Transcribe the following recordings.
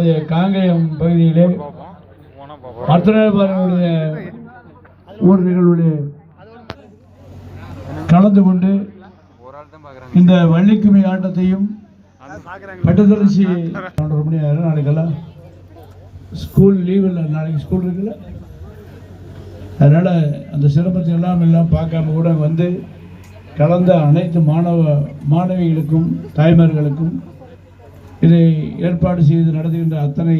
நம்முடைய காங்கேயம் பகுதியிலே அர்த்தநாதபாரனுடைய ஊர் நிகழ்வுகளே கலந்து கொண்டு இந்த வள்ளிக்குமி ஆட்டத்தையும் பட்டதரிசி ஒன்றரை மணி ஆயிரம் நாளைக்கெல்லாம் ஸ்கூல் லீவ் இல்லை. நாளைக்கு ஸ்கூல் இருக்குல்ல. அதனால் அந்த சிரமத்தை எல்லாம் எல்லாம் பார்க்காம கூட வந்து கலந்த அனைத்து மாணவ மாணவிகளுக்கும் தாய்மார்களுக்கும் இதை ஏற்பாடு செய்து நடத்துகின்ற அத்தனை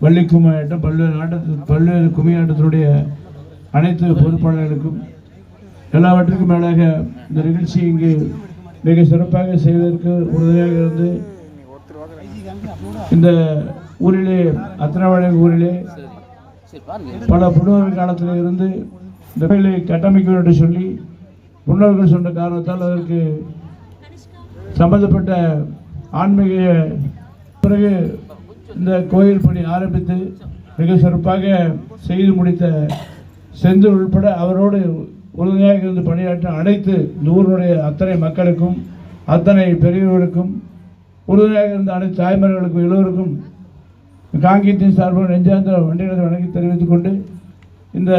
வள்ளி கும்மியாட்டம் பல்வேறு ஆட்டத்து பல்வேறு கும்மியாட்டத்தினுடைய அனைத்து பொறுப்பாளர்களுக்கும் எல்லாவற்றுக்கும் மேலாக இந்த நிகழ்ச்சி இங்கு மிக சிறப்பாக செய்வதற்கு உறுதுணையாக இருந்து இந்த ஊரிலே அத்தனவாழை ஊரிலே பல முன்னோர்கள் காலத்தில் இருந்து இந்த கோயிலை கட்டமைக்க வேண்டும் என்று சொல்லி முன்னோர்கள் சொன்ன காரணத்தால் அதற்கு சம்பந்தப்பட்ட ஆன்மீக பிறகு இந்த கோயில் பணி ஆரம்பித்து மிக சிறப்பாக செய்து முடித்த செந்தில் உள்பட அவரோடு உறுதுணையாக இருந்து பணியாற்றும் அனைத்து இந்த ஊருடைய அத்தனை மக்களுக்கும் அத்தனை பெரியவர்களுக்கும் உறுதுணையாக இருந்த அனைத்து தாய்மார்களுக்கும் எல்லோருக்கும் காங்கியத்தின் சார்பாக நெஞ்சாந்திர வண்டிகளை வணங்கி தெரிவித்துக் கொண்டு இந்த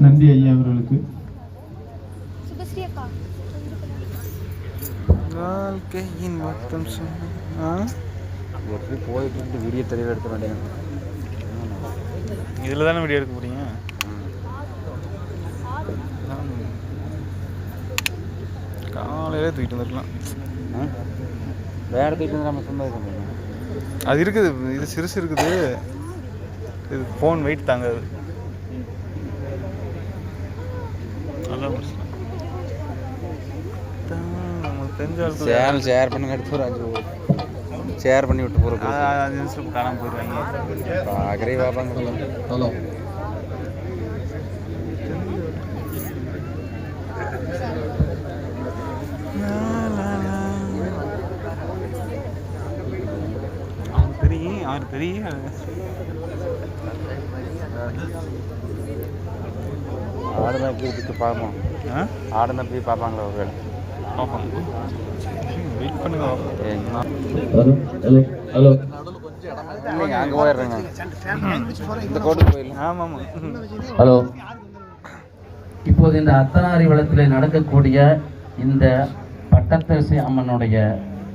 நன்றி ஐயா அவர்களுக்கு. வாழ்க்கையின் மொத்தம் சொன்ன எப்படி போயிட்டு இருந்து வீடியோ தெளிவாக எடுக்க வேண்டியது இதில் தானே வீடியோ எடுக்க போறீங்க? காலையிலே தூக்கிட்டு வந்துருக்கலாம். வேற தூக்கிட்டு வந்து நம்ம சொந்தம் அது இருக்குது இது சிறுசு இருக்குது. இது ஃபோன் வெயிட் தாங்காது தெரிஞ்ச சேனல் ஷேர் பண்ணுங்க எடுத்து ஒரு அஞ்சு ஷேர் பண்ணி விட்டு போகிற அஞ்சு நிமிஷம் காணாமல் போயிடுவாங்க பார்க்குறே பார்ப்பாங்க ஹலோ. பெரிய அவர் பெரிய. ஆடுனா போய் பார்ப்போம். ஆ? ஆடுனா போய் பார்ப்பாங்களா ஒரு வேலை வெயிட் பண்ணுங்க. Hello hello hello. இல்லைங்க அங்கே போயிடுறேங்க. இந்த கோட்டுக்கு போயிடலாம் ஆமாம் ஆமாம் ஹலோ. இப்போது இந்த அத்தனாரி வளத்தில் நடக்கக்கூடிய இந்த பட்டத்தரசி அம்மனுடைய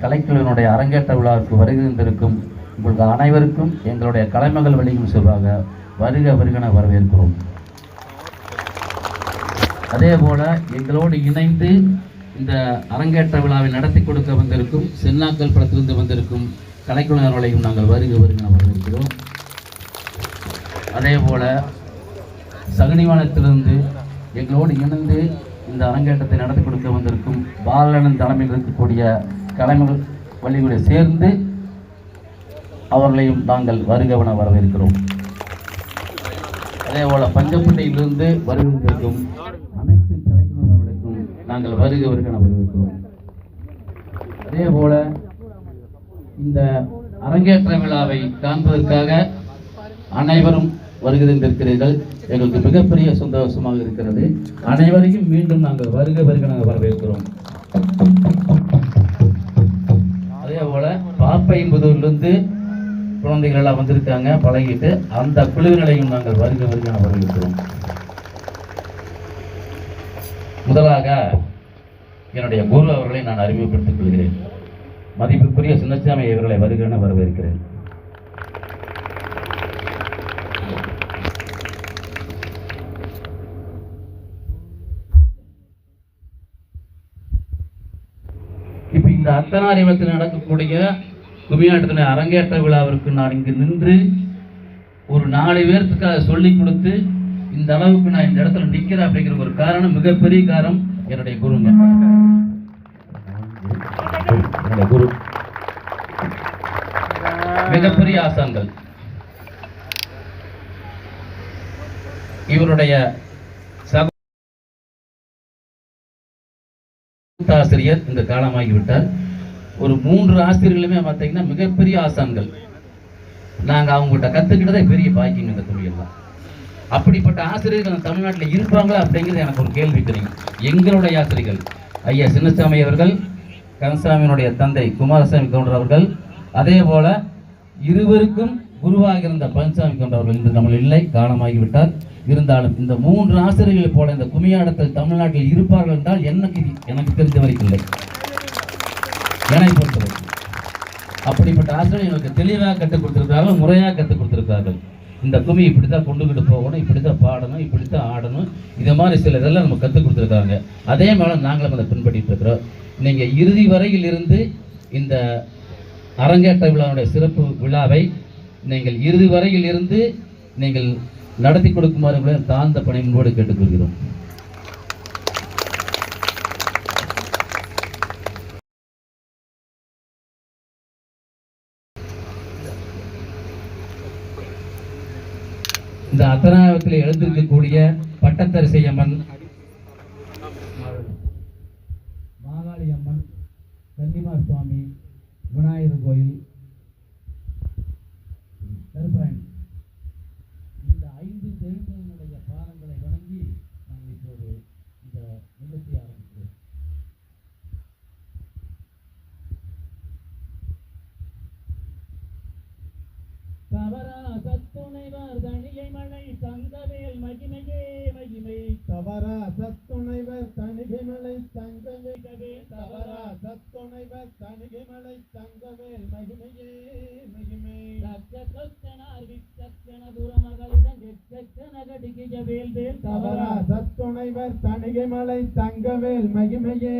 கலைக்குழுவினுடைய அரங்கேற்ற விழாவுக்கு வருகை தந்திருக்கும் உங்களுக்கு அனைவருக்கும் எங்களுடைய கலைமகள் வழியும் சார்பாக வருக வருகன வரவேற்கிறோம். அதே போல எங்களோடு இணைந்து இந்த அரங்கேற்ற விழாவை நடத்தி கொடுக்க வந்திருக்கும் சென்னாக்கல் படத்திலிருந்து வந்திருக்கும் கலைக்குழுவினர்களையும் நாங்கள் வருக வருகன வரவேற்கிறோம். அதே போல் சகனிவானத்திலிருந்து எங்களோடு இணைந்து இந்த அரங்கேற்றத்தை நடத்தி கொடுக்க வந்திருக்கும் பாலனன் தலைமையில் இருக்கக்கூடிய கலைஞர் வழிகளை சேர்ந்து அவர்களையும் நாங்கள் வருகவன வரவேற்கிறோம். அதே போல் பஞ்சப்பட்டியிலிருந்து வருகின்றிருக்கும் அனைத்து நாங்கள் வருக வருகன வரவேற்கிறோம் அதே போல இந்த அரங்கேற்ற விழாவை காண்பதற்காக அனைவரும் வருகை எங்களுக்கு மிகப்பெரிய சந்தோஷமாக இருக்கிறது. அனைவரையும் மீண்டும் நாங்கள் வருக வருக நாங்கள் வரவேற்கிறோம். அதே போல பாப்பைம்புதூர்லேருந்து குழந்தைகள் எல்லாம் வந்திருக்காங்க பழகிட்டு அந்த குழுவினரையும் நாங்கள் வருக வருக வரவேற்கிறோம். முதலாக என்னுடைய குரு அவர்களை நான் அறிமுகப்படுத்திக் கொள்கிறேன். மதிப்புக்குரிய சின்னசாமி அவர்களை வருகிறேன் வரவேற்கிறேன். இப்போ இந்த அர்த்தநாரிவத்தில் நடக்கக்கூடிய குமியாட்டத்தின அரங்கேற்ற விழாவிற்கு நான் இங்கு நின்று ஒரு நாலு பேர்த்துக்காக சொல்லி கொடுத்து இந்த அளவுக்கு நான் இந்த இடத்துல நிக்கிறேன் அப்படிங்கிற ஒரு காரணம் மிகப்பெரிய காரணம் என்னுடைய குருங்க. குரு. மிகப்பெரிய ஆசான்கள். இவருடைய ஆசிரியர் இந்த காலமாகிவிட்டார். ஒரு மூன்று ஆசிரியர்களுமே பார்த்தீங்கன்னா மிகப்பெரிய ஆசான்கள். நாங்கள் அவங்ககிட்ட கற்றுக்கிட்டதே பெரிய பாக்கியம் இந்த தொழிலெல்லாம் அப்படிப்பட்ட ஆசிரியர்கள் தமிழ்நாட்டில் இருப்பாங்களா அப்படிங்கிறது எனக்கு ஒரு கேள்வி தெரியும். எங்களுடைய ஆசிரியர்கள் ஐயா சின்னசாமி அவர்கள் கந்தசாமியினுடைய தந்தை குமாரசாமி கவுண்டர் அவர்கள் அதே போல இருவருக்கும் குருவாக இருந்த பழனிசாமி கவுண்டர் அவர்கள் இன்று நம்ம இல்லை காலமாகிவிட்டார். இருந்தாலும் இந்த மூன்று ஆசிரியர்களைப் போல இந்த குமியாடத்தில் தமிழ்நாட்டில் இருப்பார்கள் என்றால் எனக்கு எனக்கு தெரிஞ்ச வரைக்கும் இல்லை. என்னை பொறுத்தவரைக்கும் அப்படிப்பட்ட ஆசிரியர் எங்களுக்கு தெளிவாக கற்றுக் கொடுத்திருக்கிறார்கள் முறையாக கற்றுக் கொடுத்திருக்கிறார்கள். இந்த கும்மி இப்படி தான் கொண்டுகிட்டு போகணும் இப்படி தான் பாடணும் இப்படி தான் ஆடணும். இதை மாதிரி சில இதெல்லாம் நம்ம கற்றுக் கொடுத்துருக்காங்க. அதே மாதிரி நாங்களும் அதை பின்பற்றிட்டு இருக்கிறோம். நீங்கள் இறுதி வரையில் இருந்து இந்த அரங்கேற்ற விழாவுடைய சிறப்பு விழாவை நீங்கள் இறுதி வரையில் இருந்து நீங்கள் நடத்தி கொடுக்குமாறு தாழ்ந்த பணி முன்போடு கேட்டுக்கொள்கிறோம். இந்த அத்தனாயத்தில் எழுந்திருக்கக்கூடிய பட்டத்தரிசை அம்மன் மாகாளி அம்மன் கன்னிமார் சுவாமி விநாயகர் கோயில் கருப்பராயன். இந்த ஐந்து தெய்வங்களுடைய பாதங்களை வணங்கி நாங்கள் இப்போது இந்த நிகழ்ச்சியாக ஆரம்பிக்கிறோம் தனியை சத்துணைவர் தணிகை மலை தங்கவேல் மகிமையே மகிமை தவறா சத்துணைவர் தணிகைமலை தங்கவே தவறா சத்துணைவர் தணிகைமலை தங்கவேல் மகிமையே மகிமை ரக்கத்தனார் விக்கத்தன துரமகளிடம் தவறா சத்துணைவர் தணிகைமலை தங்கவேல் மகிமையே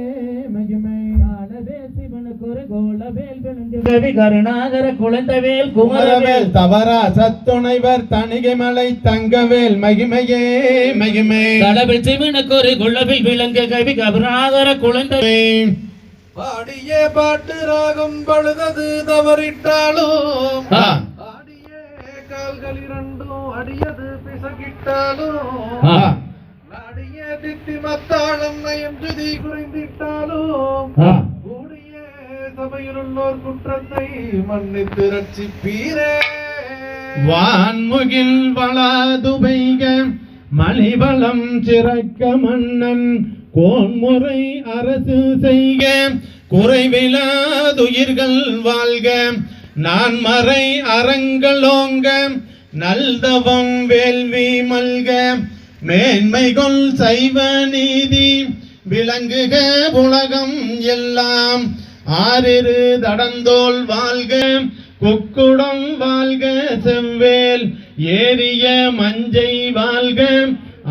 மகிமை கோலவேல் கவி கருணாகர குழந்தவேல் குமரவேல் குமரவேல் தவறா சத்துணைவர் தணிகைமலை தங்கவேல் மகிமையே. மகிமை கடவுள் சிவனுக்கு ஒரு குள்ளவில் விளங்க கவி கருணாகர குழந்தவேல் பாடிய பாட்டு ராகம் பழுதது தவறிட்டாலும் ஆ. ஆடிய கால்கள் இரண்டும் அடியது பிசகிட்டாலும். நாடிய திட்டி மத்தாளம் நயம் சுதி குறைந்திட்டாலும். கூடிய சபையிலுள்ளோர் குற்றத்தை மன்னித்து ரட்சிப்பீரே வான்முகில் வளாதுபைக மணிபலம் சிறக்க மன்னன் கோன்முறை அரசு செய்க. குறைவிலாதுயிர்கள் வாழ்க. நான் மறை அறங்களோங்க நல்தவம் வேள்வி மல்க. மேன்மைகொள் சைவ நீதி. விளங்குக உலகம் எல்லாம். ஆறிரு தடந்தோல் வாழ்க. குக்குடம் வாழ்க செவ்வேல். ஏரிய மஞ்சை வாழ்க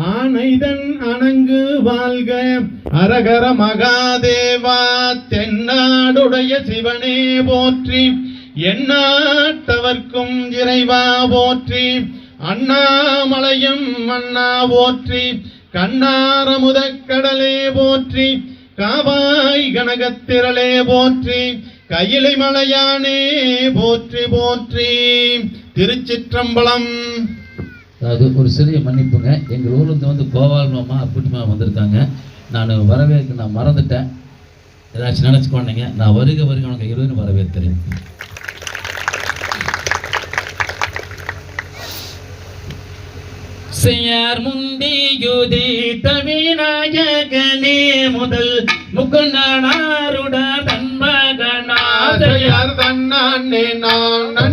ஆனைதன் அணங்கு வாழ்க. அரகர மகாதேவா தென்னாடுடைய சிவனே போற்றி எந்நாட்டவர்க்கும் இறைவா போற்றி அண்ணாமலையும் அண்ணா போற்றி கண்ணாரமுத கடலே போற்றி காவாய் கனகத்திரளே போற்றி கையிலை மலையானே போற்றி போற்றி. திருச்சிற்றம்பலம். அது ஒரு சிறிய மன்னிப்புங்க. எங்கள் ஊர்ல இருந்து வந்து கோபால் மாமா குட்டிமா வந்திருக்காங்க. நான் வரவேற்க நான் மறந்துட்டேன். ஏதாச்சும் நினச்சிக்கோண்டீங்க நான் வருக வருக உனக்கு இருவரும் வரவேற்கிறேன். செய்யார் முந்தியுதி விநாயகனே முதல் முகுநாடாருட தன்மகனாதையார் ஆசையார் தன்னானே நான்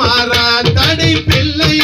மாறா தடை பிள்ளை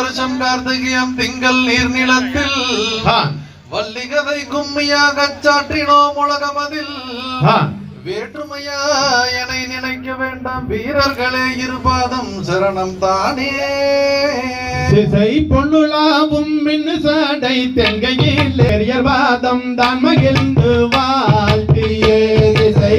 வருஷம் கார்த்திகியம் திங்கள் நீர்நிலத்தில். வள்ளிகதை கும்மியாக சாற்றினோம் உலகமதில். வேற்றுமையா என நினைக்க வேண்டாம். வீரர்களே இருபாதம் சரணம் தானே. சிசை பொண்ணுலாவும் மின்னு சாடை தெங்கையில் பெரியர் வாதம் தான் மகிழ்ந்து வாழ்த்தியே. திசை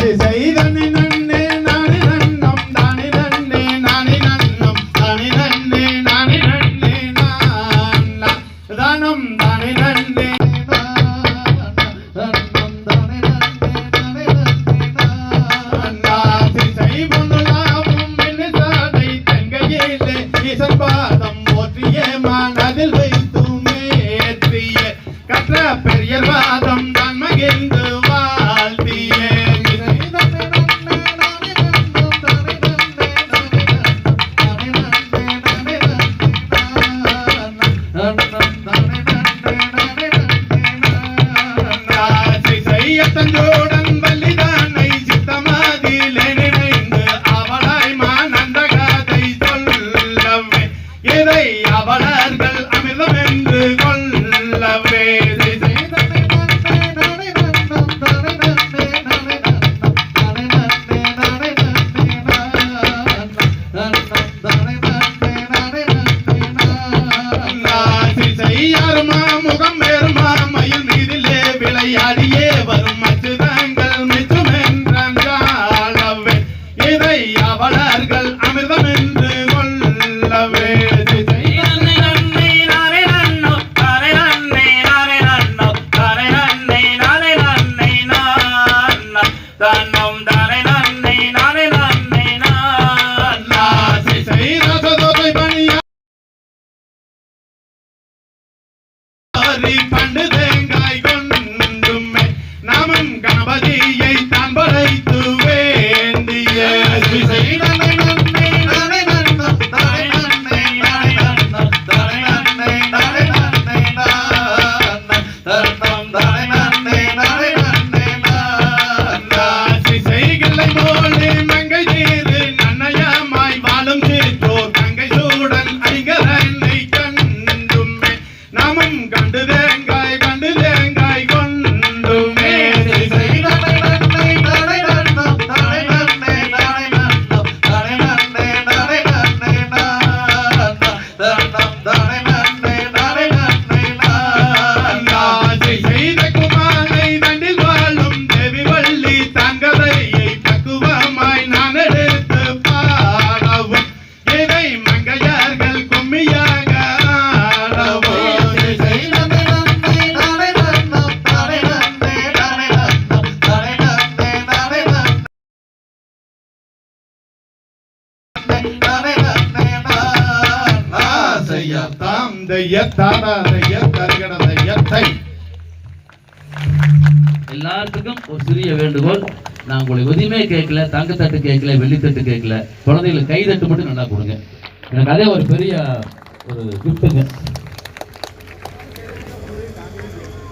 தனிய தந்தோட தன் தானாதைய தருகணதையத்தை எல்லாத்துக்கும் ஒரு சிறிய வேண்டுகோள். நான் உங்களை எதுவுமே கேட்கல தங்கத்தட்டு கேட்கல வெள்ளித்தட்டு கேட்கல. குழந்தைகளுக்கு கைதட்டு மட்டும் நல்லா கொடுங்க. எனக்கு அதே ஒரு பெரிய ஒரு கிஃப்ட்டுங்க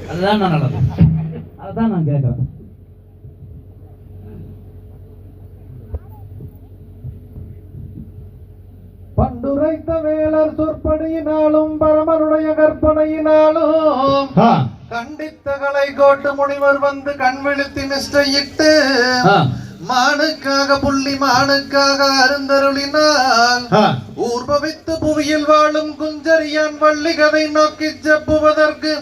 அதுதான் நான் நடந்தேன் அதுதான் நான் கேட்குறேன். துரைத்த வேளர் சொற்படியினாலும் பரமருடைய கற்பனையினாலும் கண்டித்த கலை கோட்டு முனிவர் வந்து கண்விழித்து நிஷ்டையிட்டு மானுக்காக புள்ளி மானுக்காக அருந்தருளினால் ஊர்பவித்து புவியில் வாழும் குஞ்சரியான் வள்ளிகதை நோக்கி செப்புவதற்கு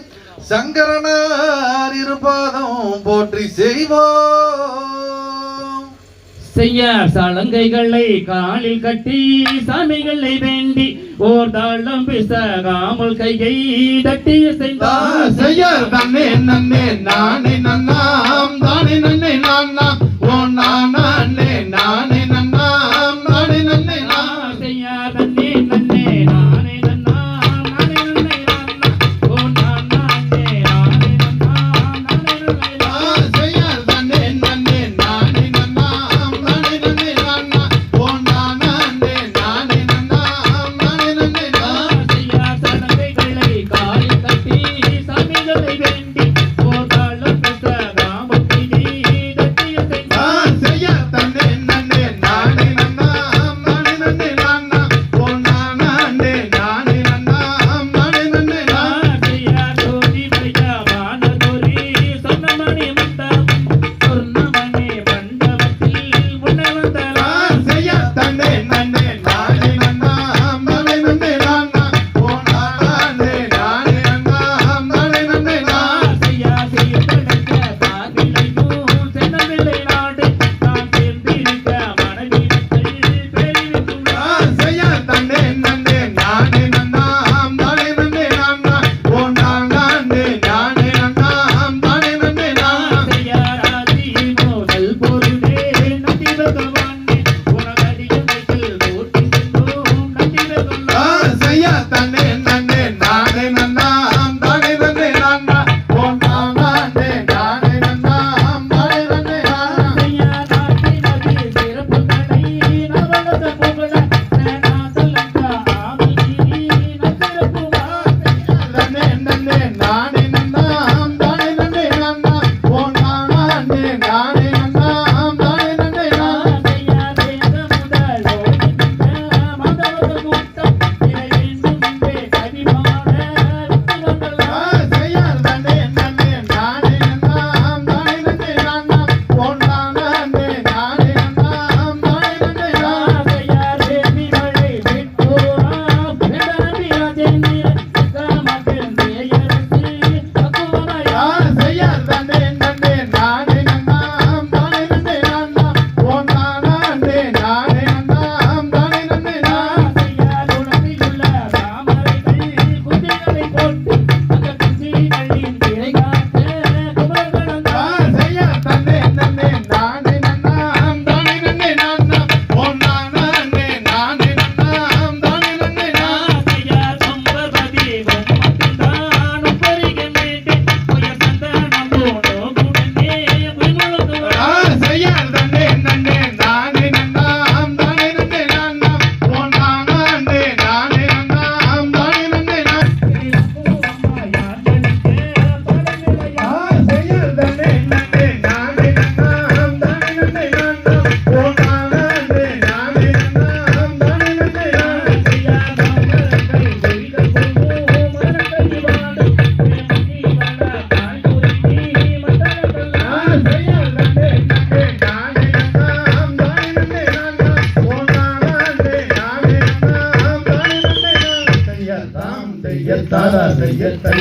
சங்கரனார் இருபாதம் போற்றி செய்வோம். செய்ய சலங்கைகளை காலில் கட்டி சாமிகளை வேண்டி ஓர் தாளம் பிச காமல் கையை தட்டி செய்ய நன்னே நன்னே நானே நன்னாம் தானே நன்னே நான்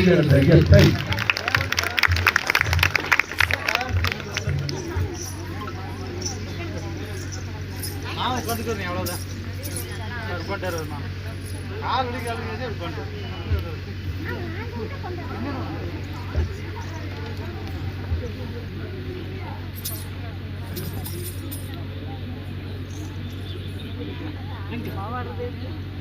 செய்கிற தைரியத்தை Thank you.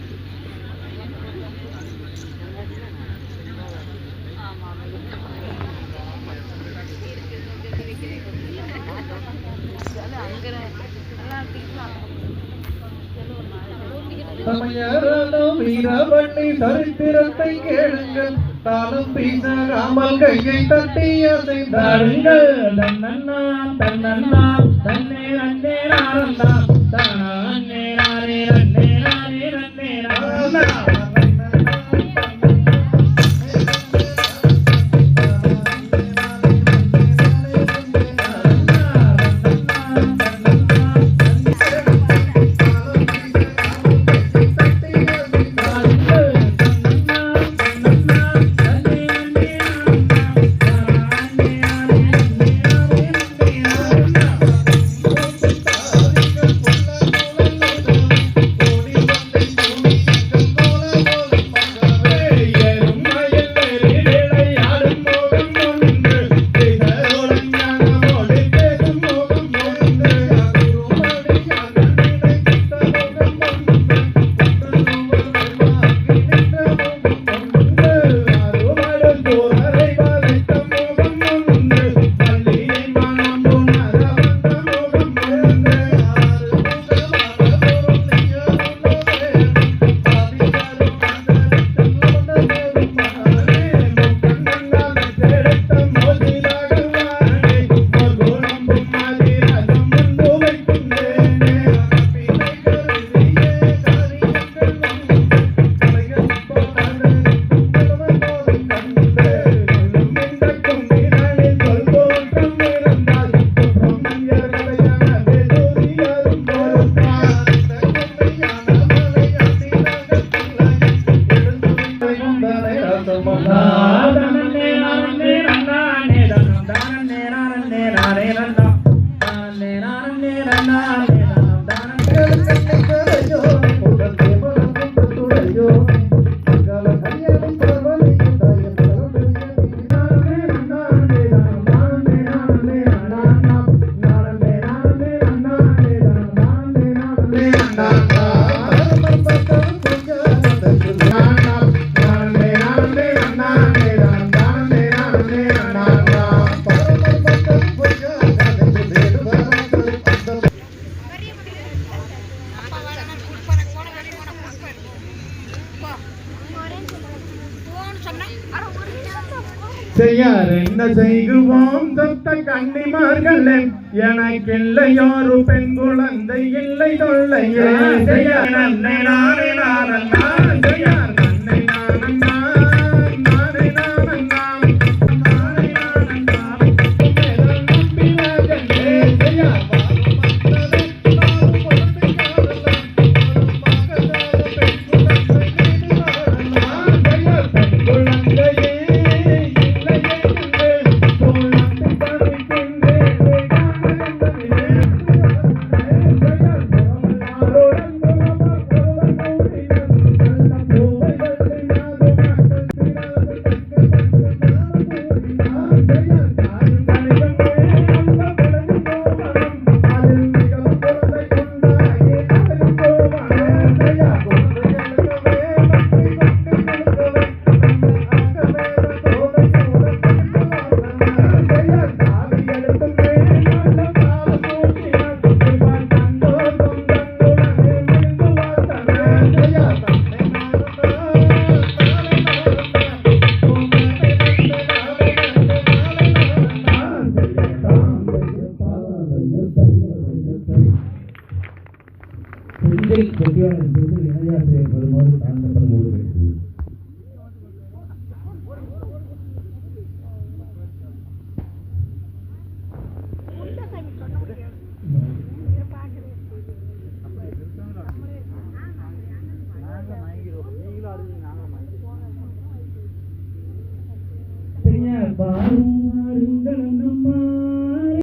வீரவண்ணி சரித்திரத்தை கேளுங்கள். தாளம் பேசாமல் கையை தட்டி அசைந்தாருங்கள். தன்னண்ணா தன்னண்ணா தன்னே அண்ணே நாரண்ணா தானே எனக்கில்லையோரு பெண்